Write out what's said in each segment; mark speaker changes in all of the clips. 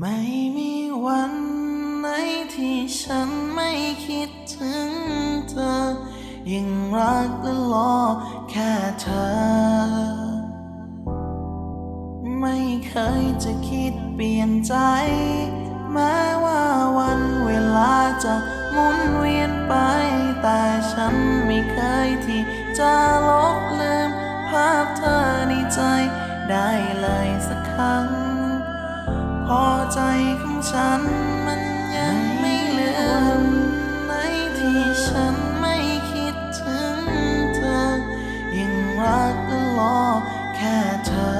Speaker 1: ไม่มีวันไหนที่ฉันไม่คิดถึงเธอ ยังรักและรอแค่เธอ ไม่เคยจะคิดเปลี่ยนใจ แม้ว่าวันเวลาจะหมุนเวียนไป แต่ฉันไม่เคยที่จะลบลืม ภาพเธอในใจได้เลยสักครั้ง พอใจของฉันมันยังไม่ลืมในที่ฉันไม่คิดถึงเธอ ยังรักและรอแค่เธอ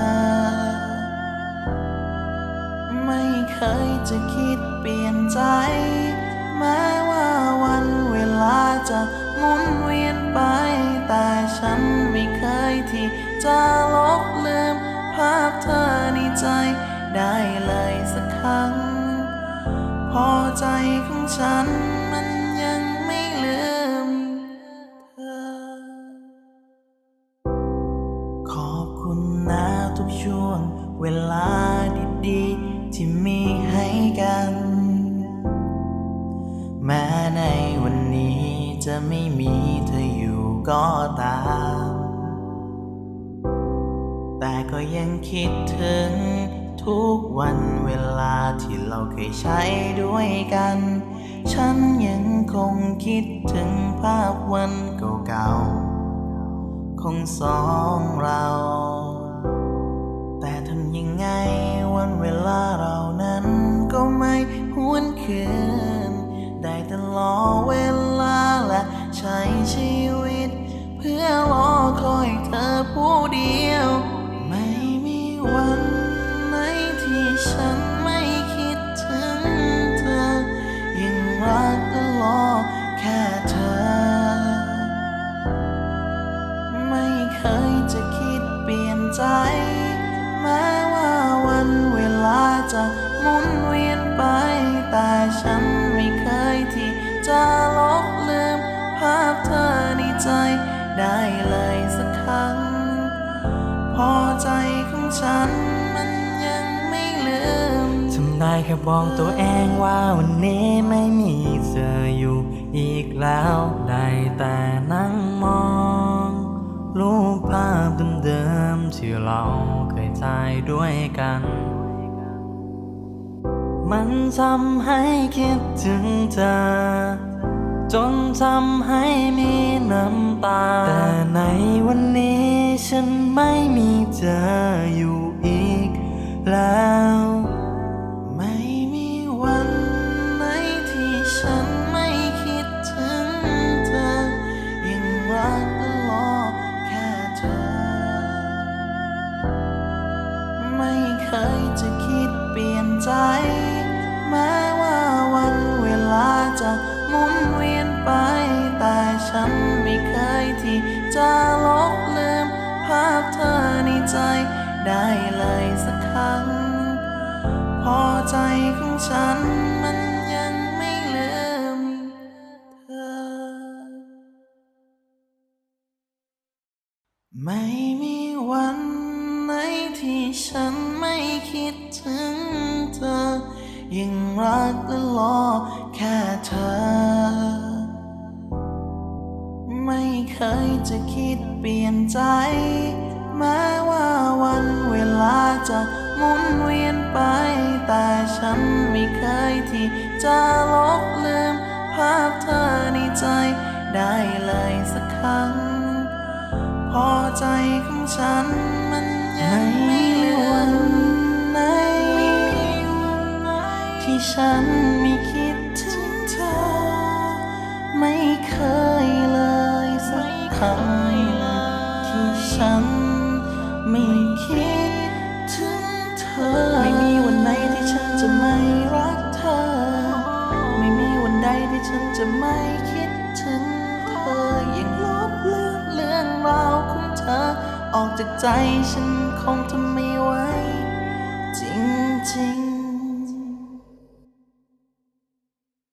Speaker 1: ไม่เคยจะคิดเปลี่ยนใจ แม้ว่าวันเวลาจะหมุนเวียนไป แต่ฉันไม่เคยที่จะลบลืมภาพเธอในใจ ได้เลยสักครั้ง พอใจของฉันมันยังไม่ลืมเธอ ขอบคุณนะทุกช่วงเวลาดีๆ ที่มีให้กัน แม้ในวันนี้จะไม่มีเธออยู่ก็ตามแต่ก็ยังคิดถึง ทุกวันเวลาที่เราเคยใช้ด้วยกัน ฉันยังคงคิดถึงภาพวันเก่าๆของสองเรา แต่ทำยังไงวันเวลาเรานั้นก็ไม่หวนคืน จะหมุนเวียนไป แต่ฉันไม่เคยที่จะลบลืม ภาพเธอในใจได้เลยสักครั้ง พอใจของฉันมันยังไม่ลืม
Speaker 2: ทำได้แค่บอกตัวเองว่าวันนี้ไม่มีเธออยู่อีกแล้วได้แต่นั่งมองรูปภาพเดิมๆที่เราเคยถ่ายด้วยกัน มันทำให้คิดถึงเธอ จนทำให้มีน้ำตา แต่ในวันนี้ฉันไม่มีเธออยู่อีกแล้ว
Speaker 1: ได้เลยสักครั้ง พอใจของฉันมันยังไม่ลืมเธอ ไม่มีวันไหนที่ฉันไม่คิดถึงเธอยังรักและรอแค่เธอไม่เคยจะคิดเปลี่ยนใจแม้ว่าวันเวลา จะหมุนเวียนไป แต่ฉันไม่เคยที่จะลบลืม ภาพเธอในใจได้เลยสักครั้ง พอใจของฉันมันยังไม่ จะไม่คิดถึงเธอยังลบเลือนเรื่องราวของเธอ ออกจากใจฉันคงทำไม่ไหวจริง